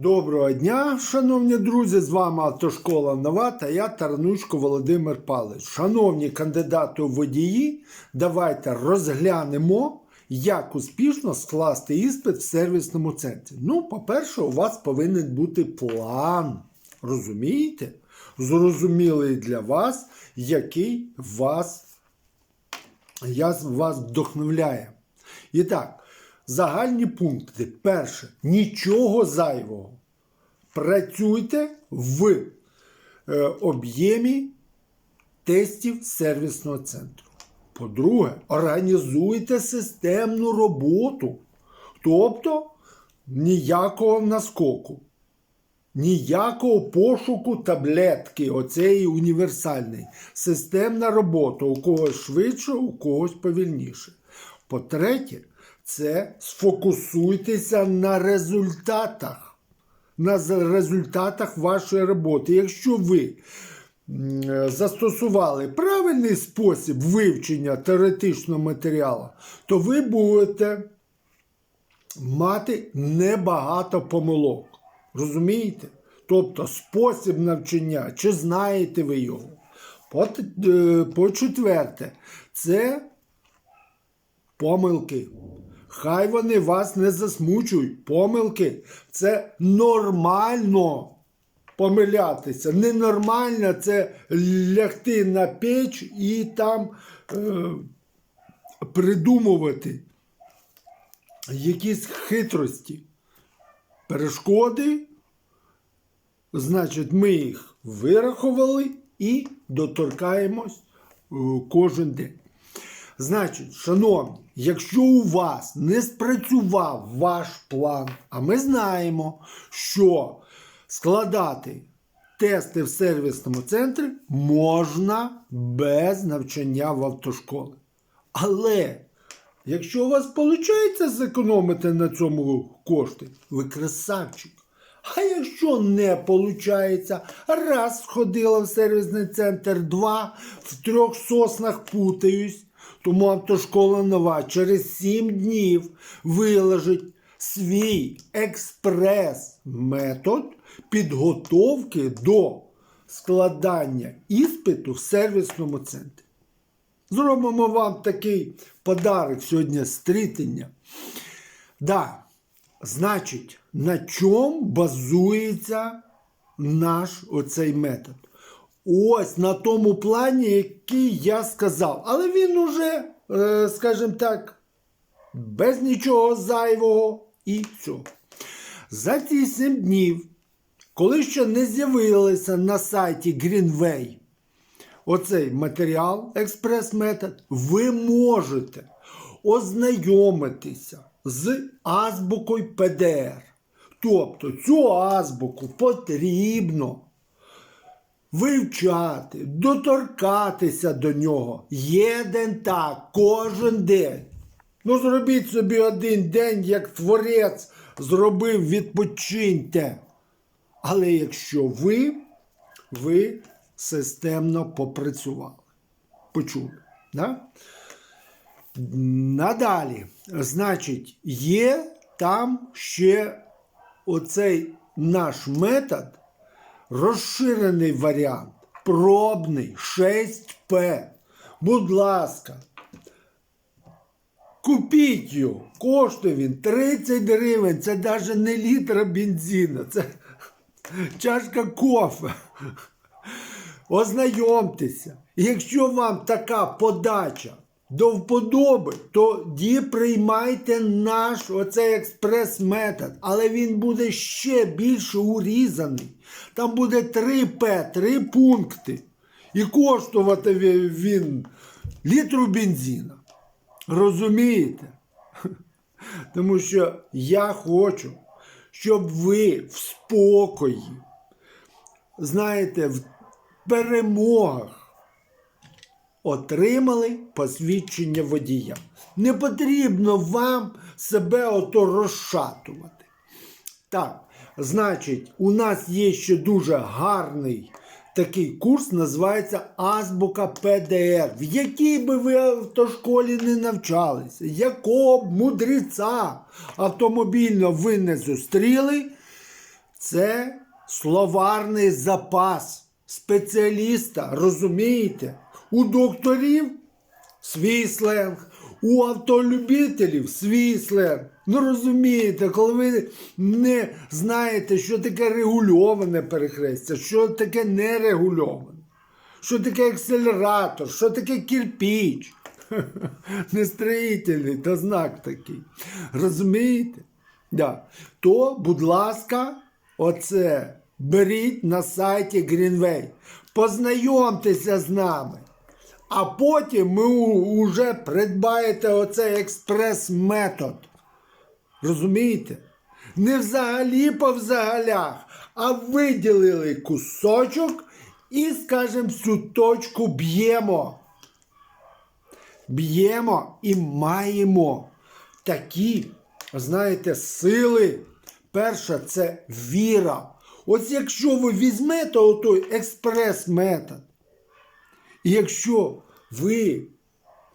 Доброго дня, шановні друзі! З вами Автошкола Нова та я Тарнучко Володимир Павлович. Шановні кандидати у водії, давайте розглянемо, як успішно скласти іспит в сервісному центрі. Ну, по-перше, у вас повинен бути план. Розумієте? Зрозумілий для вас, який вас, я вас вдохновляє. І так, загальні пункти. Перше, нічого зайвого. Працюйте в е, об'ємі тестів сервісного центру. По-друге, організуйте системну роботу. Тобто ніякого наскоку, ніякого пошуку таблетки, оцеї універсальної. Системна робота. У когось швидше, у когось повільніше. По-третє, це сфокусуйтеся на результатах. На результатах вашої роботи. Якщо ви застосували правильний спосіб вивчення теоретичного матеріалу, то ви будете мати небагато помилок. Розумієте? Тобто спосіб навчання, чи знаєте ви його. Е, по-четверте, це помилки. Хай вони вас не засмучують. Помилки це нормально помилятися. Ненормально це лягти на печ і там е, придумувати якісь хитрості. Перешкоди, значить, ми їх вирахували і доторкаємось е, кожен день. Значить, шановні, якщо у вас не спрацював ваш план, а ми знаємо, що складати тести в сервісному центрі можна без навчання в автошколи. Але якщо у вас виходить зекономити на цьому кошти, ви красавчик. А якщо не виходить, раз сходила в сервісний центр, два, в трьох соснах путаюсь, тому автошкола нова через 7 днів виложить свій експрес-метод підготовки до складання іспиту в сервісному центрі. Зробимо вам такий подарок сьогодні стрітення. Да, значить, на чому базується наш оцей метод? Ось на тому плані, який я сказав. Але він уже, е, скажімо так, без нічого зайвого і цього. За ці 7 днів, коли ще не з'явилися на сайті Greenway оцей матеріал, експрес-метод, ви можете ознайомитися з азбукою ПДР. Тобто цю азбуку потрібно вивчати, доторкатися до нього. Єден так, кожен день. Ну, зробіть собі один день, як творець зробив, відпочиньте. Але якщо ви, ви системно попрацювали. Почули. Да? Надалі, значить, є там ще оцей наш метод, розширений варіант, пробний 6П. Будь ласка, купіть його. Коштує він 30 гривень. Це навіть не літра бензину, це чашка кофе. Ознайомтеся. Якщо вам така подача до вподоби, тоді приймайте наш оцей експрес-метод, але він буде ще більше урізаний. Там буде 3П, 3 пункти. І коштувати він літру бензина. Розумієте? Тому що я хочу, щоб ви в спокої, знаєте, в перемогах отримали посвідчення водія. Не потрібно вам себе ото розшатувати. Так, значить, у нас є ще дуже гарний такий курс, називається Азбука ПДР, в якій би ви автошколі не навчалися, якого б мудреця автомобільно ви не зустріли. це словарний запас спеціаліста, розумієте? У докторів свій сленг, у автолюбителів свій сленг. Ну розумієте, коли ви не знаєте, що таке регульоване перехрестя, що таке нерегульоване, що таке акселератор, що таке кирпіч. Не строїтельний, то знак такий. Розумієте? Да. То, будь ласка, оце беріть на сайті Greenway. Познайомтеся з нами. А потім ми уже придбаєте оцей експрес-метод. Розумієте? Не взагалі по взагалях, а виділили кусочок і, скажімо, всю точку б'ємо. Б'ємо і маємо такі, знаєте, сили. Перша це віра. Ось якщо ви візьмете отой експрес-метод, і якщо ви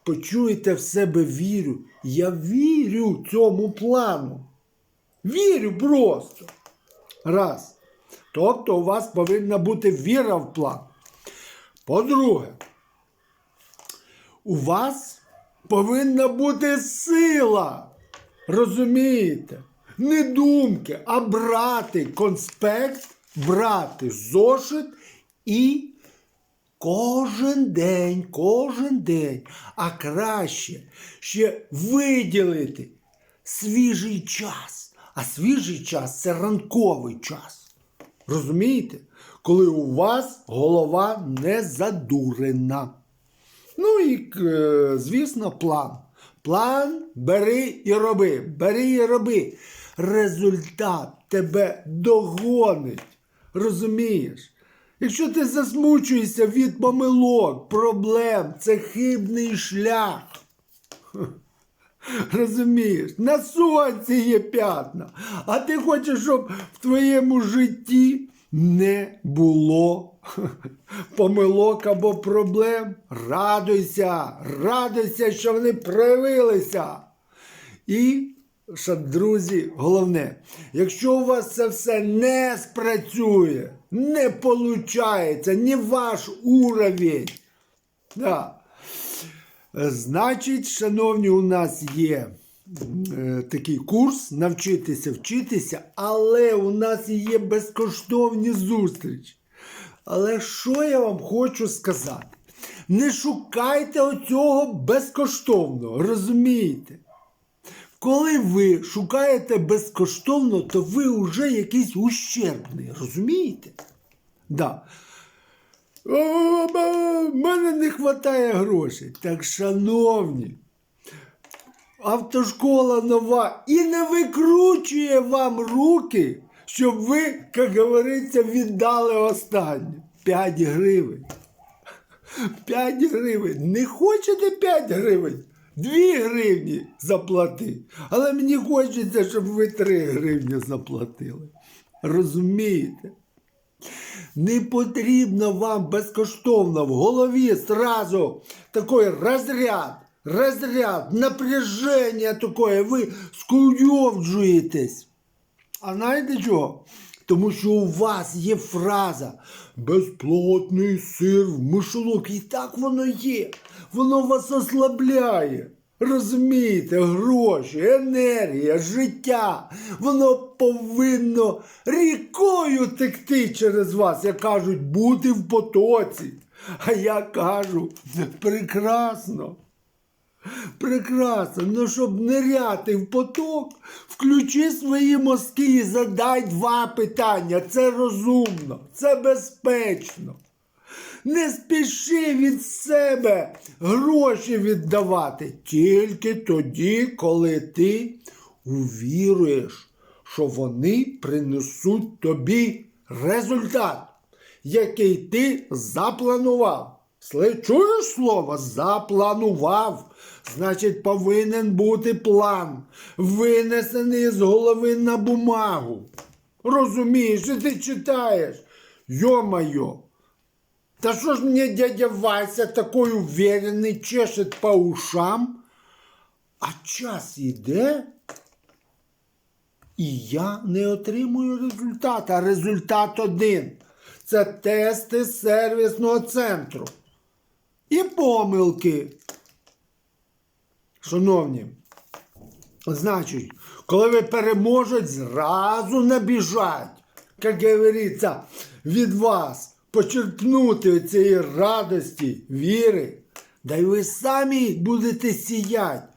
почуєте в себе віру, я вірю цьому плану. Вірю просто. Раз. Тобто у вас повинна бути віра в план. По-друге, у вас повинна бути сила. Розумієте? Не думки, а брати конспект, брати зошит і кожен день, кожен день, а краще ще виділити свіжий час. А свіжий час це ранковий час. Розумієте? Коли у вас голова не задурена. Ну і, е, звісно, план. План бери і роби, бери і роби. Результат тебе догонить. Розумієш? Якщо ти засмучуєшся від помилок, проблем, це хибний шлях. Розумієш, на сонці є п'ятна, а ти хочеш, щоб в твоєму житті не було помилок або проблем. Радуйся, радуйся, що вони проявилися. І, що, друзі, головне, якщо у вас це все не спрацює, не виходить, не ваш уровень, да, Значить, шановні, у нас є е, такий курс навчитися вчитися, але у нас є безкоштовні зустрічі. Але що я вам хочу сказати? Не шукайте оцього безкоштовного, розумієте? Коли ви шукаєте безкоштовно, то ви вже якийсь ущербний, розумієте? Да. О, мене не вистачає грошей. Так, шановні, автошкола нова і не викручує вам руки, щоб ви, як говориться, віддали останнє. 5 гривень. 5 гривень. Не хочете 5 гривень? 2 гривні заплати. Але мені хочеться, щоб ви 3 гривні заплатили. Розумієте? Не потрібно вам безкоштовно в голові зразу такий розряд, розряд, напряження таке, ви скуйовджуєтесь. А знаєте чого? Тому що у вас є фраза безплотний сир в мишолок. І так воно є. Воно вас ослабляє. Розумієте, гроші, енергія, життя, воно повинно рікою текти через вас, як кажуть, бути в потоці. А я кажу, прекрасно. Прекрасно, ну щоб ниряти в поток, включи свої мозки і задай два питання. Це розумно, це безпечно. Не спіши від себе гроші віддавати тільки тоді, коли ти увіруєш, що вони принесуть тобі результат, який ти запланував. Чуєш слово? Запланував. Значить, повинен бути план, винесений з голови на бумагу. Розумієш, і ти читаєш. Йо-майо. Да что ж мне дядя Вася такой уверенный чешет по ушам? А час іде? І я не отримую результат, а результат один. Це тести сервісного центру. І помилки. Шановні, значить, коли ви переможете, зразу набіжать, як говориться, від вас почерпнути цієї радості, віри, да й ви самі будете сіяти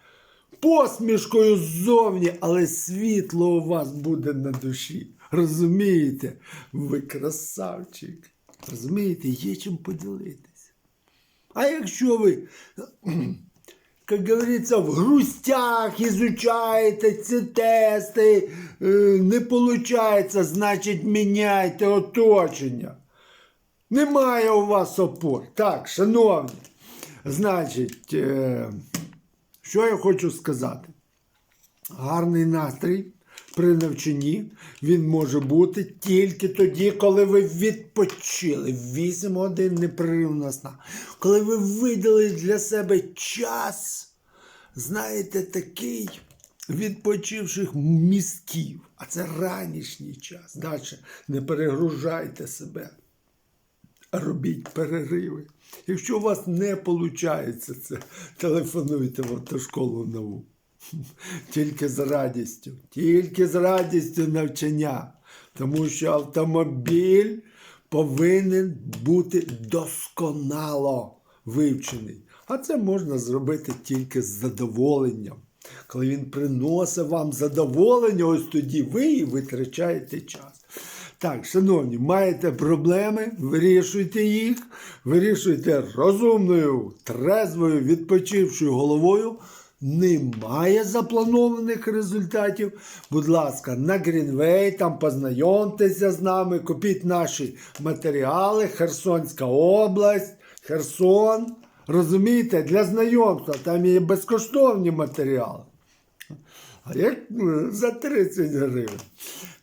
посмішкою ззовні, але світло у вас буде на душі. Розумієте? Ви красавчик. Розумієте, є чим поділитися. А якщо ви, як говориться, в грустях ізучаєте ці тести, е, не виходить, значить міняйте оточення. Немає у вас опор. Так, шановні, значить, е, що я хочу сказати? Гарний настрій при навчанні він може бути тільки тоді, коли ви відпочили 8 годин непреривна сна. Коли ви видали для себе час, знаєте, такий відпочивших мізків. А це ранішній час. Далі не перегружайте себе робіть перериви. Якщо у вас не виходить це, телефонуйте в автошколу нову. Тільки з радістю, тільки з радістю навчання. Тому що автомобіль повинен бути досконало вивчений. А це можна зробити тільки з задоволенням. Коли він приносить вам задоволення, ось тоді ви і витрачаєте час. Так, шановні, маєте проблеми, вирішуйте їх, вирішуйте розумною, трезвою, відпочившою головою. Немає запланованих результатів. Будь ласка, на Грінвей, там познайомтеся з нами, купіть наші матеріали, Херсонська область, Херсон. Розумієте, для знайомства там є безкоштовні матеріали. А як е, за 30 гривень.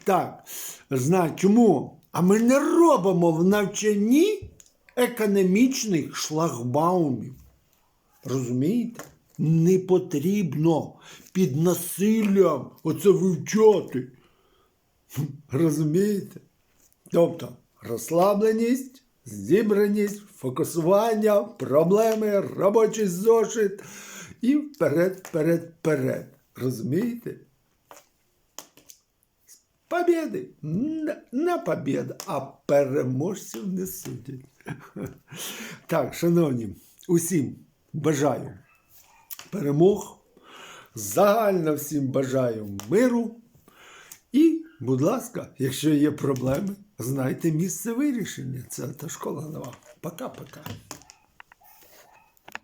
Так, знаю, чому? А ми не робимо в навчанні економічних шлагбаумів. Розумієте? Не потрібно під насиллям оце вивчати. Розумієте? Тобто розслабленість, зібраність, фокусування, проблеми, робочий зошит і вперед, вперед, вперед. Розумієте? Побєди на, на побєду, а переможців не судять. Так, шановні, усім бажаю перемог, загально всім бажаю миру. І, будь ласка, якщо є проблеми, знайте місце вирішення. Це та школа нова. Пока-пока.